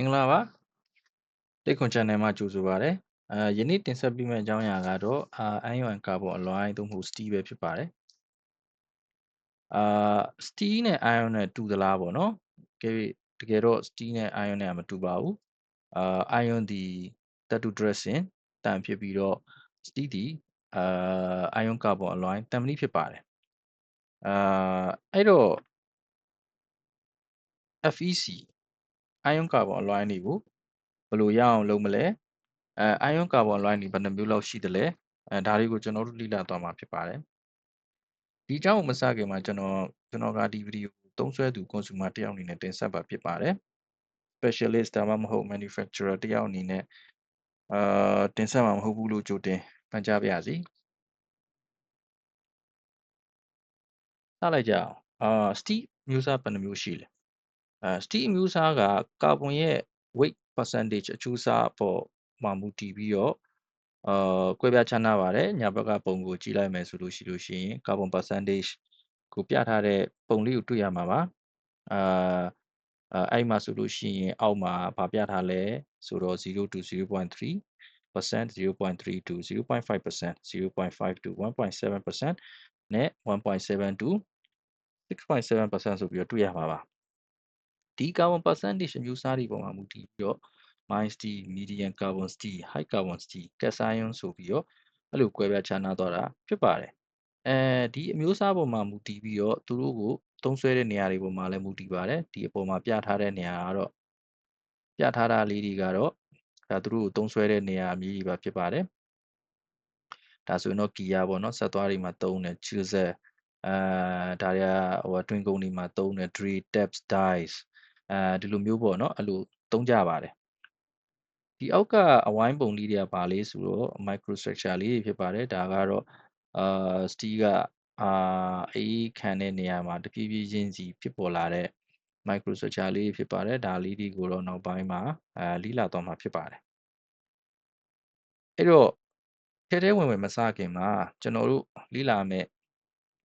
မင်္ဂလာပါတိတ်ခွန် channel မှာကြိုဆိုပါရစေအဲယနေ့တင်ဆက်ပေးမယ့်အကြောင်းအရာကတော့အာ ion carbon alloy သို့မဟုတ် steel ပဲဖြစ်ပါတယ်အာ steel နဲ့ ion နဲ့တူသလားပေါ့နော်ကဲတကယ်တော့ steel နဲ့ ion နဲ့မတူပါဘူးအာ ion ဒီသတ္တု dressing တန်ဖြစ်ပြီးတော့ steel ဒီအာ ion carbon alloy တန်မဏိဖြစ်ပါတယ်အာအဲ့တော့ FEC ion carbon alloy တွေကိုဘယ်လိုရအောင်လုပ်မလဲအဲ ion carbon alloy တွေဘယ်နှမျိုးလောက်ရှိသလဲအဲဒါတွေကိုကျွန်တော်တို့လေ့လာသွားမှာဖြစ်ပါတယ်ဒီအကြောင်းကိုမစခင်မှာကျွန်တော်ကျွန်တော်ကဒီဗီဒီယိုကိုသုံးစွဲသူ consumer တယောက်အနေနဲ့တင်ဆက်ပါဖြစ်ပါတယ် specialist ဒါမှမဟုတ် manufacturer တယောက်အနေနဲ့အာတင်ဆက်မှာမဟုတ်ဘူးလို့ကြိုတင်ပန်ကြားပါရစေစလိုက်ကြအောင်အာ steel မျိုးစားဘယ်နှမျိုးရှိလဲ အဲ steel အမျိုးအစားကကာဗွန်ရဲ့ weight percentage အချိုးအစားအပေါ်မှာမူတည်ပြီးတော့အာကွဲပြားခြားနားပါတယ်ညာဘက်ကပုံကိုကြည့်လိုက်မယ်ဆိုလို့ရှိလို့ရှိရင် carbon percentage ကိုပြထားတဲ့ပုံလေးကိုတွေ့ရမှာပါအာအဲ့မှာဆိုလို့ရှိရင်အောက်မှာဗာပြထားလဲဆိုတော့0 to 0.3 percent 0.3 to 0.5% 0.5 to 1.7%နဲ့1.7 to 6.7%ဆိုပြီးတော့တွေ့ရမှာပါ ဒီ carbon percentage အမျိုးအစားတွေပေါ်မှာမူတည်ပြီးတော့ mine steel medium carbon steel high carbon steel cast iron ဆိုပြီးတော့အဲ့လိုကွဲပြားခြားနားသွားတာဖြစ်ပါတယ်အဲဒီအမျိုးအစားပေါ်မှာမူတည်ပြီးတော့သူတို့ကိုသုံးစွဲတဲ့နေရာတွေပေါ်မှာလည်းမူတည်ပါတယ်ဒီအပေါ်မှာပြထားတဲ့နေရာကတော့ပြထားတာလေးတွေကတော့ဒါသူတို့ကိုသုံးစွဲတဲ့နေရာအမည်ကြီးပါဖြစ်ပါတယ်ဒါဆိုရင်တော့ gear ပေါ့နော်ဆက်သွားတွေမှာသုံးတယ် chisel အာဒါတွေကဟိုတွင်ကုန်တွေမှာသုံးတယ် drill taps dies အဲဒီလိုမျိုးပေါ့နော်အဲ့လိုသုံးကြပါတယ်ဒီအောက်ကအဝိုင်းပုံလေးတွေကပါလေးဆိုတော့ microstructure လေးတွေဖြစ်ပါတယ်ဒါကတော့အာ steel ကအာအေးခံတဲ့နေရာမှာတဖြည်းဖြည်းချင်းစီဖြစ်ပေါ်လာတဲ့ microstructure လေးဖြစ်ပါတယ်ဒါလေးတွေကိုတော့နောက်ပိုင်းမှာအာလိလာသွားမှာဖြစ်ပါတယ်အဲ့တော့ထဲထဲဝင်ဝင်မစခင်မှာကျွန်တော်တို့လိလာမဲ့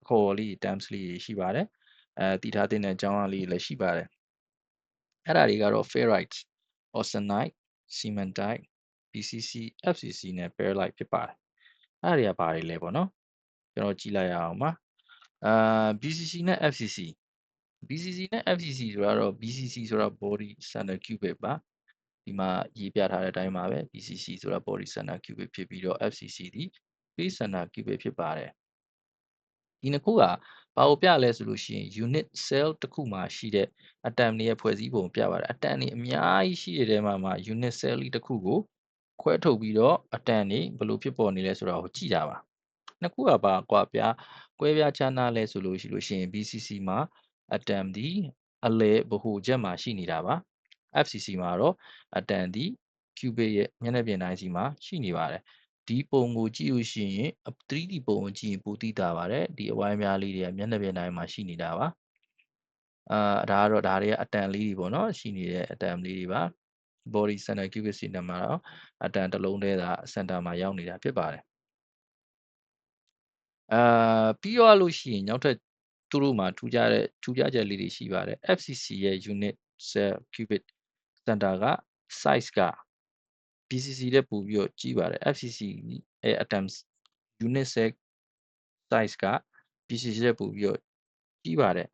ခေါ်လေး terms လေးရှိပါတယ်အဲတည်ထားတဲ့အကြောင်းအရာလေးလည်းရှိပါတယ် အဲ့ဒါတွေကတော့ ferrite austenite cementite BCC FCC နဲ့ perlite ဖြစ်ပါတယ်အဲ့ဒါတွေကဘာတွေလဲပေါ့နော်ကျွန်တော်ကြည့်လိုက်ရအောင်ပါအာ BCC နဲ့ FCC BCC နဲ့ FCC ဆိုတာတော့ BCC ဆိုတာ body center cubic ပါဒီမှာရေးပြထားတဲ့အတိုင်းပါပဲ BCC ဆိုတာ body center cubic ဖြစ်ပြီးတော့ FCC ဒီ face center cubic ဖြစ်ပါတယ်ဒီနှစ်ခုက ဘာကိုပြလဲဆိုလို့ရှိရင် unit cell တစ်ခုမှာရှိတဲ့ atom တွေရဲ့ဖွဲ့စည်းပုံပြပါတယ် atom တွေအများကြီးရှိတဲ့ထဲမှာမှာ unit cell လေးတစ်ခုကိုခွဲထုတ်ပြီးတော့ atom တွေဘယ်လိုဖြစ်ပေါ်နေလဲဆိုတာကိုကြည့်တာပါနှစ်ခုကဘာကွာပြားကွဲပြားခြားနားလဲဆိုလို့ရှိလို့ရှိရင် BCC မှာ atom ဒီအလဲဗဟိုချက်မှာရှိနေတာပါ FCC မှာတော့ atom ဒီ cubic ရဲ့မျက်နှာပြင်တိုင်းစီမှာရှိနေပါတယ် ဒီပုံကိုကြည့်လို့ရှိရင် 3D ပုံကိုကြည့်ရင်ပိုသိတာပါတယ်ဒီအဝိုင်းများလေးတွေကမျက်နှာပြင်တိုင်းမှာရှိနေတာပါအာဒါကတော့ဒါတွေကအတန်လေးတွေပေါ့နော်ရှိနေတဲ့အတန်လေးတွေပါ body center cubic center မှာတော့အတန်တစ်လုံးတည်းသာ center မှာရောက်နေတာဖြစ်ပါတယ်အာပြီးတော့လို့ရှိရင်နောက်ထပ်သူတို့မှာထူးခြားတဲ့ထူးခြားချက်လေးတွေရှိပါတယ် FCC ရဲ့ unit cell cubic center က size က BCC တဲ့ပို့ပြီးတော့ကြီးပါတယ် FCC ရဲ့ atoms unit cell size က BCC တဲ့ပို့ပြီးတော့ကြီးပါတယ်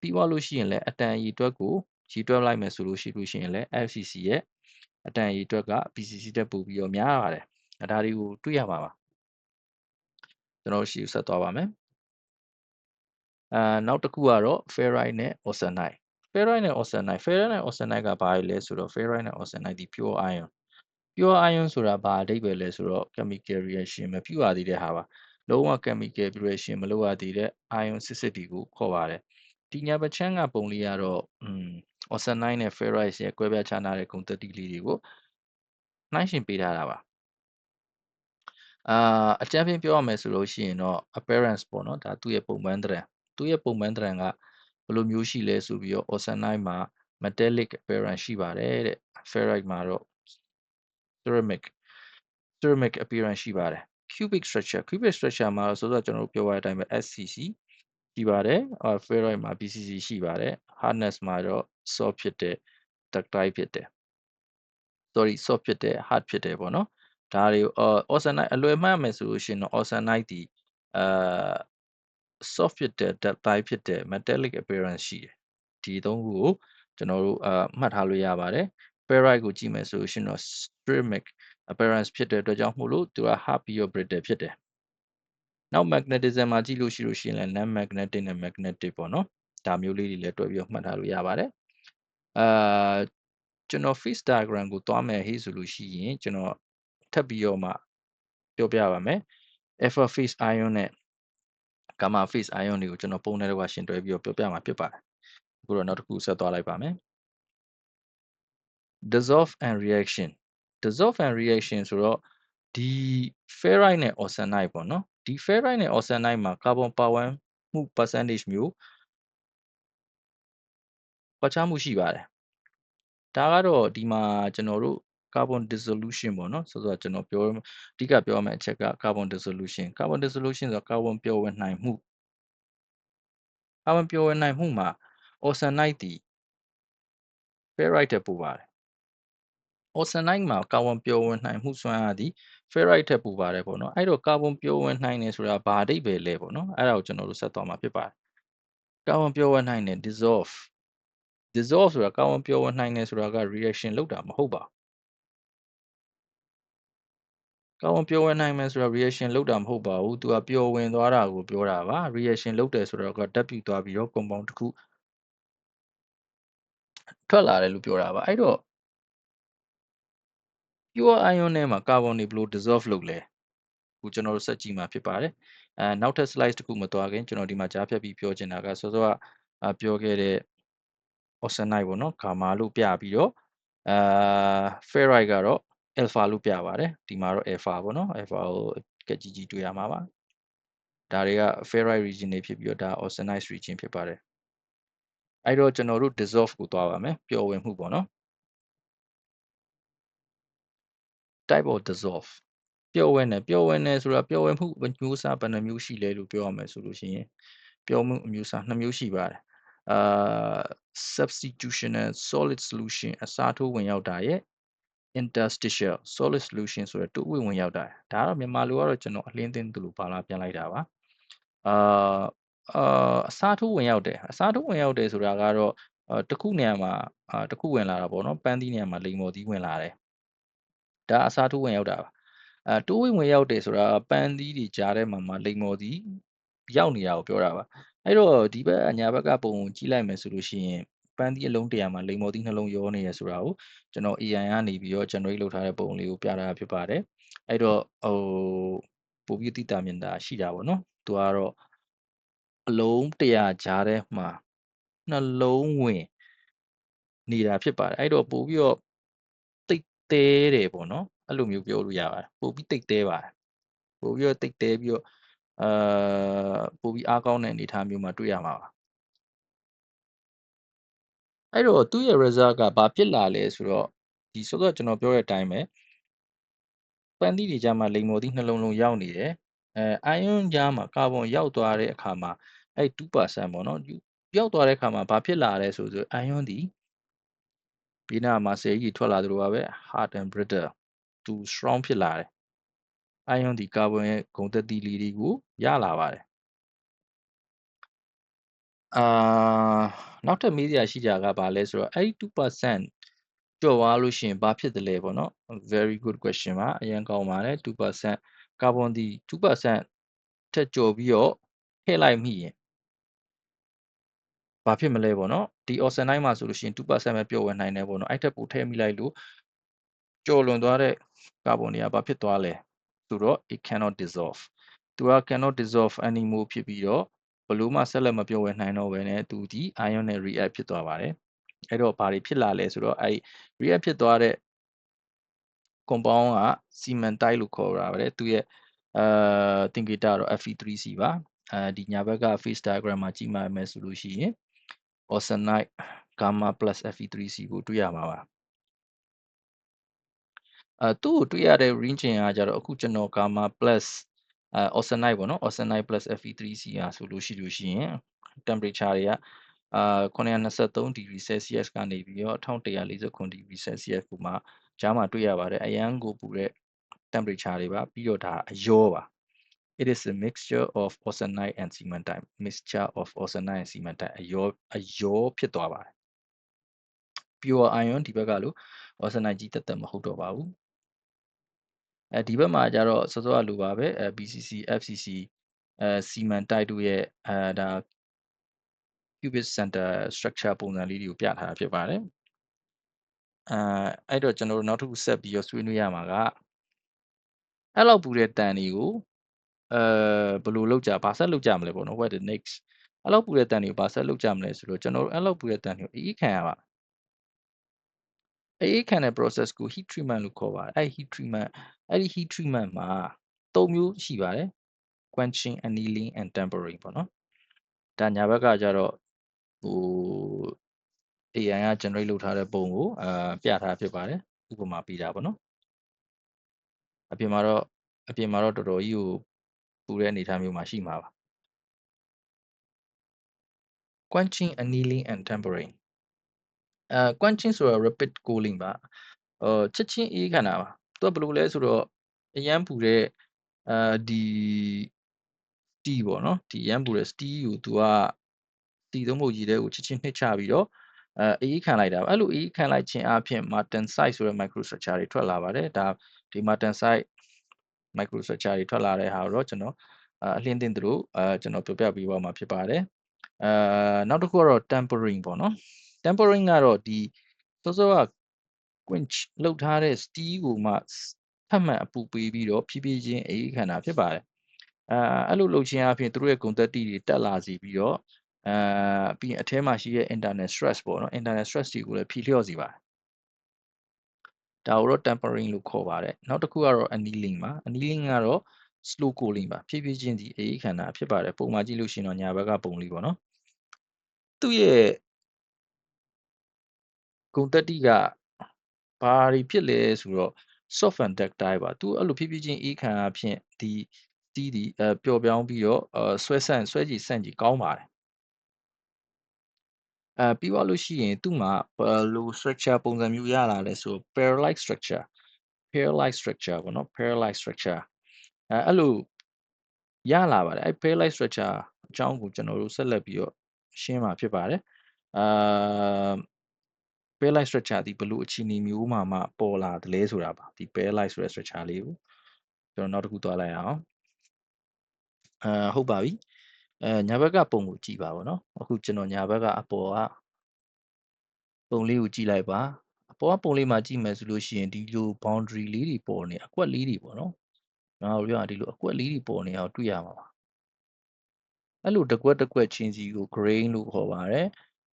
ပြီးသွားလို့ရှိရင်လည်းအတန်အရေအတွက်ကိုရေတွက်လိုက်မယ်ဆိုလို့ရှိလို့ရှိရင်လည်း FCC ရဲ့အတန်အရေအတွက်က BCC တက်ပို့ပြီးတော့များပါတယ်အဲဒါတွေကိုတွေ့ရမှာပါကျွန်တော်ရှိဆက်သွားပါမယ်အာနောက်တစ်ခုကတော့ ferrite နဲ့ austenite ferrite နဲ့ austenite ferrite နဲ့ austenite ကဘာလဲဆိုတော့ ferrite နဲ့ austenite ဒီ pure ion pure ion ဆိုတာဘာအဓိပ္ပာယ်လဲဆိုတော့ chemical reaction မပြုတ်ရသေးတဲ့ဟာပါလုံးဝ chemical reaction မလုပ်ရသေးတဲ့ ion စစ်စစ်တွေကိုခေါ်ပါတယ်ဒီညာပချမ်းကပုံလေးကတော့อืม austenite နဲ့ ferrite ရဲ့ကွဲပြားခြားနားတဲ့ဂုဏ်သတ္တိလေးတွေကိုနှိုင်းယှဉ်ပေးထားတာပါအာအကြမ်းဖျင်းပြောရမယ်ဆိုလို့ရှိရင်တော့ appearance ပေါ့နော်ဒါသူ့ရဲ့ပုံမှန်တရံသူ့ရဲ့ပုံမှန်တရံကဘယ်လိုမျိုးရှိလဲဆိုပြီးတော့ austenite မှာ metallic appearance ရှိပါတယ်တဲ့ ferrite မှာတော့ ceramic ceramic appearance ရှိပါတယ် cubic structure cubic structure မှာဆိုတော့ကျွန်တော်တို့ပြောရတဲ့အတိုင်းပဲ SCC ရှိပါတယ်အာ ferrite မှာ BCC ရှိပါတယ် hardness မှာတော့ soft ဖြစ်တဲ့ ductile ဖြစ်တယ် sorry soft ဖြစ်တယ် hard ဖြစ်တယ်ပေါ့နော်ဒါတွေ austenite အလွယ်မှတ်မယ်ဆိုလို့ရှိရင်တော့ austenite ဒီအာ soft ဖြစ်တဲ့ dye ဖြစ်တဲ့ metallic appearance ရှိတယ်ဒီသုံးခုကိုကျွန်တော်တို့အာမှတ်ထားလို့ရပါတယ် ferrite ကိုကြည့်မယ်ဆိုလို့ရှိရင်တော့ ceramic appearance ဖြစ်တဲ့အတွက်ကြောင့်မို့လို့သူက hard ပြီးတော့ brittle ဖြစ်တယ်နောက် magnetism မှာကြည့်လို့ရှိလို့ရှိရင်လည်း non magnetic နဲ့ magnetic ပေါ့နော်ဒါမျိုးလေးတွေလည်းတွဲပြီးတော့မှတ်ထားလို့ရပါတယ်အာကျွန်တော် phase diagram ကိုသွားမယ်ဟေးဆိုလို့ရှိရင်ကျွန်တော်ထပ်ပြီးတော့မှပြောပြပါမယ် alpha phase ion နဲ့ gamma phase ion တွေကိုကျွန်တော်ပုံနဲ့တော့ရှင်တွဲပြီးတော့ပြောပြမှာဖြစ်ပါတယ်အခုတော့နောက်တစ်ခုဆက်သွားလိုက်ပါမယ် dissolve and reaction dissolve and reaction ဆိုတော့ဒီ ferrite နဲ့ austenite ပေါ့နော်ဒီ ferrite နဲ့ austenite မှာ carbon ပါဝင်မှု percentage မျိုးကွာခြားမှုရှိပါတယ်ဒါကတော့ဒီမှာကျွန်တော်တို့ carbon dissolution ပေါ့နော်ဆိုတော့ကျွန်တော်ပြောအဓိကပြောမယ့်အချက်က carbon dissolution carbon dissolution ဆိုတော့ carbon ပျော်ဝင်နိုင်မှု carbon ပျော်ဝင်နိုင်မှုမှာ austenite ဒီ ferrite တက်ပိုပါတယ် austenite မှာ carbon ပျော်ဝင်နိုင်မှုစွမ်းအားဒီ ferrite ထက်ပိုပါတယ်ပေါ့နော်အဲ့တော့ carbon ပျော်ဝင်နိုင်တယ်ဆိုတာဘာအဓိပ္ပာယ်လဲပေါ့နော်အဲ့ဒါကိုကျွန်တော်တို့ဆက်သွားမှာဖြစ်ပါတယ် carbon ပျော်ဝင်နိုင်တယ် dissolve dissolve ဆိုတာ carbon ပျော်ဝင်နိုင်တယ်ဆိုတာက reaction လုပ်တာမဟုတ်ပါကောင်းပျော်ဝင်နိုင်မယ်ဆိုတော့ reaction လုပ်တာမဟုတ်ပါဘူးသူကပျော်ဝင်သွားတာကိုပြောတာပါ reaction လုပ်တယ်ဆိုတော့ကဓာတ်ပြုသွားပြီးတော့ compound တစ်ခုထွက်လာတယ်လို့ပြောတာပါအဲ့တော့ pure ion ထဲမှာ carbon တွေဘယ်လို dissolve လုပ်လဲခုကျွန်တော်တို့ဆက်ကြည့်မှာဖြစ်ပါတယ်အဲနောက်ထပ် slide တစ်ခုမသွားခင်ကျွန်တော်ဒီမှာကြားဖြတ်ပြီးပြောချင်တာကစောစောကပြောခဲ့တဲ့ austenite ပေါ့နော် gamma လို့ပြပြီးတော့အာ ferrite ကတော့ alpha လို့ပြပါတယ်ဒီမှာတော့ alpha ပေါ့နော် alpha ကိုကက်ကြီးကြီးတွေ့ရမှာပါဒါတွေက ferrite region တွေဖြစ်ပြီးတော့ဒါ austenite region ဖြစ်ပါတယ်အဲ့တော့ကျွန်တော်တို့ dissolve ကိုသွားပါမယ်ပျော်ဝင်မှုပေါ့နော် type of dissolve ပျော်ဝင်တယ်ပျော်ဝင်တယ်ဆိုတာပျော်ဝင်မှုမျိုးစားဘယ်နှမျိုးရှိလဲလို့ပြောရမယ်ဆိုလို့ရှိရင်ပျော်မှုအမျိုးအစားနှစ်မျိုးရှိပါတယ်အာ substitutional solid solution အစားထိုးဝင်ရောက်တာရဲ့ interstitial solid solution ဆိုတဲ့တူဝင်ဝင်ရောက်တာဒါကတော့မြန်မာလိုကတော့ကျွန်တော်အလင်းသင်းသူလိုပါလာပြန်လိုက်တာပါအာအာအစားထိုးဝင်ရောက်တယ်အစားထိုးဝင်ရောက်တယ်ဆိုတာကတော့တခုနေရာမှာတခုဝင်လာတာပေါ့နော်ပန်းသီးနေရာမှာလိမ်မော်သီးဝင်လာတယ် ဒါအစားထိုးဝင်ရောက်တာပါအဲတိုးဝင်ဝင်ရောက်တယ်ဆိုတာပန်းသီးတွေကြားထဲမှာမှလိမ်မော်သီးရောက်နေတာကိုပြောတာပါအဲ့တော့ဒီဘက်အညာဘက်ကပုံကိုကြည့်လိုက်မယ်ဆိုလို့ရှိရင်ပန်းသီးအလုံးတရာမှာလိမ်မော်သီးနှလုံးရောနေရဆိုတာကိုကျွန်တော် AI ကနေပြီးတော့ generate လုပ်ထားတဲ့ပုံလေးကိုပြတာဖြစ်ပါတယ်အဲ့တော့ဟိုပိုပြီးတိတာမြင်တာရှိတာပေါ့နော်သူကတော့အလုံးတရာကြားထဲမှာနှလုံးဝင်နေတာဖြစ်ပါတယ်အဲ့တော့ပို့ပြီးတော့တိတ် သေးတယ်ပေါ့နော်အဲ့လိုမျိုးပြောလို့ရပါတယ်ပို့ပြီးတိတ်သေးပါတယ်ပို့ပြီးတော့တိတ်သေးပြီးတော့အာပို့ပြီးအားကောင်းတဲ့အနေအထားမျိုးမှာတွေ့ရမှာပါအဲ့တော့သူ့ရဲ့ result ကဘာဖြစ်လာလဲဆိုတော့ဒီဆိုတော့ကျွန်တော်ပြောတဲ့အတိုင်းပဲပန်းသီးတွေကြားမှာလိမ်မော်သီးနှလုံးလုံးရောက်နေတယ်အဲအိုင်ယွန်ကြားမှာကာဗွန်ရောက်သွားတဲ့အခါမှာအဲ့2%ပေါ့နော်ရောက်သွားတဲ့အခါမှာဘာဖြစ်လာလဲဆိုဆိုအိုင်ယွန်ဒီ ပြီးနာမှာဆယ်ကြီးထွက်လာသလိုပါပဲ hard and brittle too strong ဖြစ်လာတယ်အိုင်ယွန်ဒီကာဗွန်ရဲ့ဂုဏ်သက်သီလေးတွေကိုရလာပါတယ်အာနောက်ထပ်မေးစရာရှိကြကဘာလဲဆိုတော့အဲ့2%ကျော်သွားလို့ရှိရင်ဘာဖြစ်တယ်လဲပေါ့နော် very good question ပါအရင်ကောင်းပါတယ်2%ကာဗွန်ဒီ2%ထက်ကျော်ပြီးတော့ထည့်လိုက်မိရင် ဘာဖြစ်မလဲပေါ့နော်ဒီ austenite မှာဆိုလို့ရှိရင်2%ပဲပျော်ဝင်နိုင်တယ်ပေါ့နော်အဲ့ထက်ပိုထည့်မိလိုက်လို့ကျော်လွန်သွားတဲ့ကာဗွန်တွေကဘာဖြစ်သွားလဲဆိုတော့ it cannot dissolve သူက cannot dissolve anymore ဖြစ်ပြီးတော့ဘလို့မှဆက်လက်မပြောဝဲနိုင်တော့ဘဲနဲ့သူဒီ ion နဲ့ react ဖြစ်သွားပါတယ်အဲ့တော့ဘာတွေဖြစ်လာလဲဆိုတော့အဲ့ react ဖြစ်သွားတဲ့ compound က cementite လို့ခေါ်တာပါတယ်သူရဲ့အာသင်္ကေတတော့ Fe3C ပါအဲဒီညာဘက်က phase diagram မှာကြည့်မှမယ်ဆိုလို့ရှိရင် austenite gamma plus Fe3C ကိုတွေ့ရမှာပါအဲသူ့ကိုတွေ့ရတဲ့ range ကကြတော့အခုကျွန်တော် gamma plus အဲ austenite ပေါ့နော် austenite plus Fe3C อ่ะဆိုလို့ရှိလို့ရှိရင် temperature တွေကအာ923 degree celsius ကနေပြီးတော့1149 degree celsius ကိုမှကြားမှာတွေ့ရပါတယ်အရန်ကိုပူတဲ့ temperature တွေပါပြီးတော့ဒါအယောပါ it is a mixture of austenite and cementite mixture of austenite and cementite အယောအယောဖြစ်သွားပါတယ် pure ion ဒီဘက်ကလို့ austenite ကြီးတက်တက်မဟုတ်တော့ပါဘူးအဲဒီဘက်မှာကျတော့စောစောကလိုပါပဲအဲ BCC FCC အဲ cementite တို့ရဲ့အဲဒါ qubit center structure ပုံစံလေးတွေကိုပြထားတာဖြစ်ပါတယ်အဲအဲ့တော့ကျွန်တော်တို့နောက်တစ်ခုဆက်ပြီးတော့ဆွေးနွေးရမှာကအဲ့လောက်ပူတဲ့တန်တွေကို အဲဘယ်လိုလုပ်ကြဘာဆက်လုပ်ကြမလဲပေါ့နော် what the next အဲ့လောက်ပူတဲ့တန်တွေကိုဘာဆက်လုပ်ကြမလဲဆိုတော့ကျွန်တော်တို့အဲ့လောက်ပူတဲ့တန်တွေကိုအေးခံရပါအေးခံတဲ့ process ကို heat treatment လို့ခေါ်ပါတယ်အဲ့ heat treatment အဲ့ဒီ heat treatment မှာ၃မျိုးရှိပါတယ် quenching annealing and tempering ပေါ့နော်ဒါညာဘက်ကကျတော့ဟို AI က generate လုပ်ထားတဲ့ပုံကိုအာပြထားဖြစ်ပါတယ်ဥပမာပေးတာပေါ့နော်အပြင်မှာတော့အပြင်မှာတော့တော်တော်ကြီးကို ပူတဲ့အနေအထားမျိုးမှာရှိမှာပါ quenching annealing and tempering အဲ quenching ဆိုတော့ rapid cooling ပါဟိုချက်ချင်းအေးခံတာပါသူကဘယ်လိုလဲဆိုတော့အရန်ပူတဲ့အာဒီ steel ပေါ့နော်ဒီရန်ပူတဲ့ steel ကိုသူကတီသုံးဖို့ရည်တဲ့ကိုချက်ချင်းနှိမ့်ချပြီးတော့အဲအေးခံလိုက်တာအဲ့လိုအေးခံလိုက်ခြင်းအပြင် Martin site ဆိုတဲ့ microstructure တွေထွက်လာပါတယ်ဒါဒီ Martin site microstructure တွေထွက်လာတဲ့ဟာတော့ကျွန်တော်အလင်းတင်သူတို့အဲကျွန်တော်ပြောပြပေးပါမှာဖြစ်ပါတယ်အဲနောက်တစ်ခုကတော့ tempering ပေါ့နော် tempering ကတော့ဒီစောစောက quench လောက်ထားတဲ့ steel ကိုမှထပ်မံအပူပေးပြီးတော့ဖြည်းဖြည်းချင်းအေးခံတာဖြစ်ပါတယ်အဲအဲ့လိုလုပ်ခြင်းအပြင်သူတို့ရဲ့ဂုဏ်သက်တိတွေတက်လာစီပြီးတော့အဲပြီးရင်အထဲမှာရှိတဲ့ internet stress ပေါ့နော် internet stress တွေကိုလည်းဖြေလျော့စီပါတယ် ဒါကိုတော့ tempering လို့ခေါ်ပါတယ်နောက်တစ်ခုကတော့ annealing ပါ annealing ကတော့ slow cooling ပါဖြည်းဖြည်းချင်းစီအေးခန္ဓာဖြစ်ပါတယ်ပုံမှန်ကြည့်လို့ရှိရင်တော့ညာဘက်ကပုံလေးပေါ့နော်သူ့ရဲ့ဂုံတက်တိကဘာတွေဖြစ်လဲဆိုတော့ soft and ductile ပါသူအဲ့လိုဖြည်းဖြည်းချင်းအေးခံအဖြစ်ဒီတီးဒီအပျော်ပြောင်းပြီးတော့ဆွဲဆန့်ဆွဲကြည်ဆန့်ကြည်ကောင်းပါတယ် အဲပြီးသွားလို့ရှိရင်သူ့မှာဘယ်လို structure ပုံစံမျိုးရလာလဲဆို pair-like structure pair-like structure ပေါ့နော် pair-like structure အဲအဲ့လိုရလာပါတယ်အဲ pair-like structure အကြောင်းကိုကျွန်တော်တို့ဆက်လက်ပြီးတော့ရှင်းမှာဖြစ်ပါတယ်အာ pair-like structure ဒီဘယ်လိုအခြေအနေမျိုးမှာမှပေါ်လာတယ်လဲဆိုတာပါဒီ pair-like ဆိုတဲ့ structure လေးကိုကျွန်တော်နောက်တစ်ခုသွားလိုက်အောင်အာဟုတ်ပါပြီ အဲညာဘက်ကပုံကိုကြည့်ပါဘောနော်အခုကျွန်တော်ညာဘက်ကအပေါ်ကပုံလေးကိုကြည့်လိုက်ပါအပေါ်ကပုံလေးမှာကြည့်မယ်ဆိုလို့ရှိရင်ဒီလို boundary လေးတွေပေါ်နေအကွက်လေးတွေပေါ့နော်ကျွန်တော်တို့ကဒီလိုအကွက်လေးတွေပေါ်နေအောင်တွေ့ရမှာပါအဲ့လိုတကွက်တကွက်ချင်းစီကို grain လို့ခေါ်ပါတယ်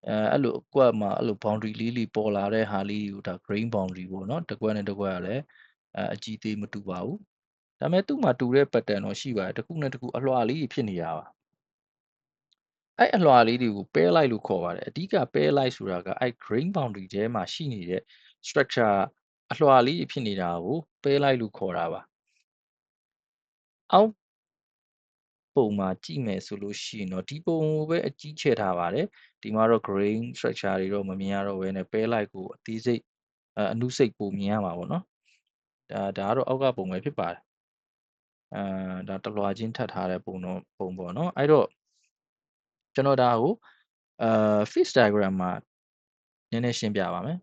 အဲအဲ့လိုအကွက်မှာအဲ့လို boundary လေးတွေပေါ်လာတဲ့ဟာလေးတွေကိုဒါ grain boundary ပေါ့နော်တကွက်နဲ့တကွက်ကလည်းအဲအကြီးသေးမတူပါဘူးဒါပေမဲ့သူ့မှာတူတဲ့ pattern တော့ရှိပါတယ်တစ်ခုနဲ့တစ်ခုအလွှာလေးတွေဖြစ်နေတာပါ အဲ့အလွှာလေးတွေကို pair လိုက်လို့ခေါ်ပါတယ်အဓိက pair လိုက်ဆိုတာကအဲ့ grain boundary ထဲမှာရှိနေတဲ့ structure အလွှာလေးဖြစ်နေတာကို pair လိုက်လို့ခေါ်တာပါအောက်ပုံမှာကြည့်မယ်ဆိုလို့ရှိရင်တော့ဒီပုံကိုပဲအကြီးချဲ့ထားပါတယ်ဒီမှာတော့ grain structure တွေတော့မမြင်ရတော့ဘဲနဲ့ pair လိုက်ကိုအသေးစိတ်အနုစိတ်ပုံမြင်ရမှာပေါ့နော်ဒါဒါကတော့အောက်ကပုံပဲဖြစ်ပါတယ်အဲဒါတလွှာချင်းထပ်ထားတဲ့ပုံတော့ပုံပေါ့နော်အဲ့တော့ ကျွန်တော်ဒါကိုအာ face diagram မှာနည်းနည်းရှင်းပြပါမယ်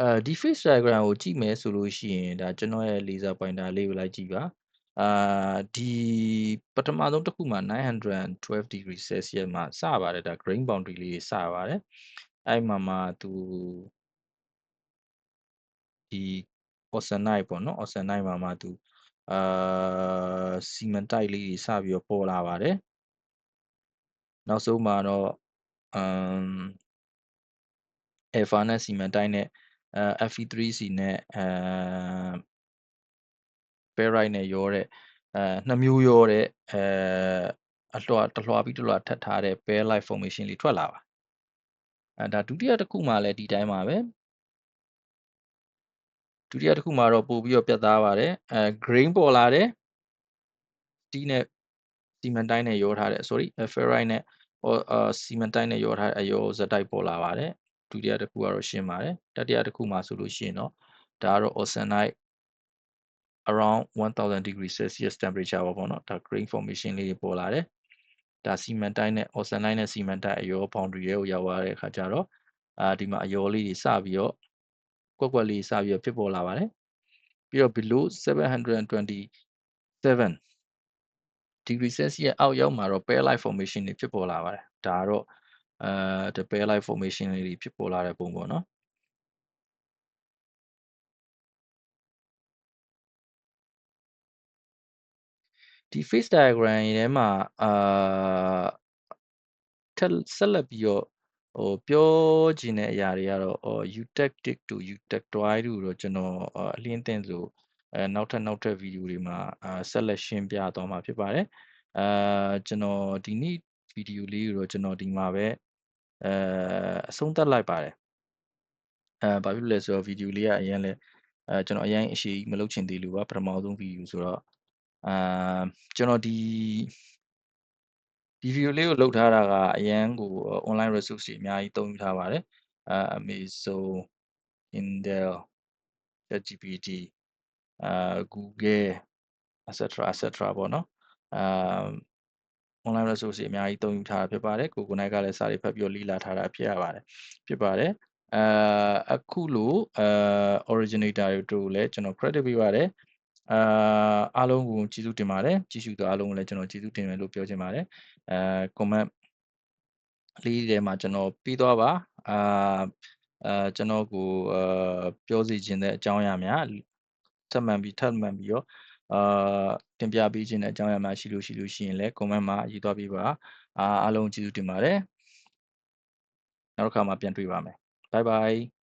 အဲဒီ face diagram ကိုကြည့်မယ်ဆိုလို့ရှိရင်ဒါကျွန်တော်ရဲ့ laser pointer လေးကိုလိုက်ကြည့်ပါအာဒီပထမဆုံးတစ်ခုမှာ912 degree celsius မှာစပါတယ်ဒါ grain boundary လေးစပါတယ်အဲ့မှာမှာသူဒီ austenite ပေါ့နော် austenite မှာမှာသူအာ cementite လေးတွေစပြီးတော့ပေါ်လာပါတယ် နောက်ဆုံးမှာတော့အမ် alpha နဲ့ cementite နဲ့အဲ fe3c နဲ့အဲ ferrite နဲ့ရောတဲ့အဲနှစ်မျိုးရောတဲ့အဲအလွှာတလွှာပြီးတလွှာထပ်ထားတဲ့ pair like formation လေးထွက်လာပါအဲဒါဒုတိယတစ်ခုမှလည်းဒီတိုင်းပါပဲဒုတိယတစ်ခုမှာတော့ပို့ပြီးတော့ပြတ်သားပါတယ်အဲ grain ပေါ်လာတယ် steel နဲ့ cementine နဲ့ရောထားတယ် sorry ferrite နဲ့ဟိုအာ cementine နဲ့ရောထားတဲ့အရောဇက်တိုက်ပေါ်လာပါတယ်ဒုတိယတစ်ခုကတော့ရှင်းပါတယ်တတိယတစ်ခုမှာဆိုလို့ရှိရင်တော့ဒါကတော့ austenite around 1000 degree celsius temperature ပါပေါ့နော်ဒါ grain formation လေးပေါ်လာတယ်ဒါ cementite နဲ့ austenite နဲ့ cementite အရော boundary ရဲ့ကိုရောက်သွားတဲ့အခါကျတော့အာဒီမှာအရောလေးတွေစပြီးတော့ကွက်ကွက်လေးစပြီးတော့ဖြစ်ပေါ်လာပါတယ်ပြီးတော့ below 727 degree celsius အောက်ရောက်မှာတော့ pair like formation တွေဖြစ်ပေါ်လာပါတယ်ဒါကတော့အဲ pair like formation လေးတွေဖြစ်ပေါ်လာတဲ့ပုံပေါ့နော်ဒီ phase diagram ထဲမှာအာထက်ဆက်လက်ပြီးတော့ဟိုပြောချင်တဲ့အရာတွေကတော့ဟို utactic to utactoid လို့တော့ကျွန်တော်အလင်းသင်ဆို အဲနောက်ထပ်နောက်ထပ်ဗီဒီယိုတွေမှာအာဆက်လက်ရှင်းပြသွားမှာဖြစ်ပါတယ်အာကျွန်တော်ဒီနေ့ဗီဒီယိုလေးကိုတော့ကျွန်တော်ဒီမှာပဲအဲအဆုံးသတ်လိုက်ပါတယ်အဲဘာဖြစ်လို့လဲဆိုတော့ဗီဒီယိုလေးကအရင်လဲအဲကျွန်တော်အရင်အရှိမလုပ်ချင်သေးလို့ပါပထမဆုံးဗီဒီယိုဆိုတော့အာကျွန်တော်ဒီဒီဗီဒီယိုလေးကိုလုပ်ထားတာကအရန်ကို online resource တွေအများကြီးသုံးယူထားပါတယ်အဲ Amazon Intel ChatGPT အာ Google etc etc ပေါ့နော်အာ online resource တွေအများကြီးသုံးယူထားတာဖြစ်ပါတယ်ကိုကိုနိုင်ကလည်းစာတွေဖတ်ပြီးလေ့လာထားတာဖြစ်ရပါတယ်ဖြစ်ပါတယ်အာအခုလိုအာ originator တို့လည်းကျွန်တော် credit ပေးပါတယ်အာအားလုံးကိုကျေးဇူးတင်ပါတယ်ကြည့်ရှုသောအားလုံးကိုလည်းကျွန်တော်ကျေးဇူးတင်တယ်လို့ပြောချင်ပါတယ်အဲ comment လေးထဲမှာကျွန်တော်ပြီးသွားပါအာအဲကျွန်တော်ကိုအာပြောစီခြင်းတဲ့အကြောင်းအရာများ ထပ်မံပြီးထပ်မံပြီးတော့အာတင်ပြပေးခြင်းတဲ့အကြောင်းအရာများရှိလို့ရှိလို့ရှိရင်လည်း comment မှာရေးသွားပေးပါအာအားလုံးကျေးဇူးတင်ပါတယ်နောက်တစ်ခါမှပြန်တွေ့ပါမယ် bye bye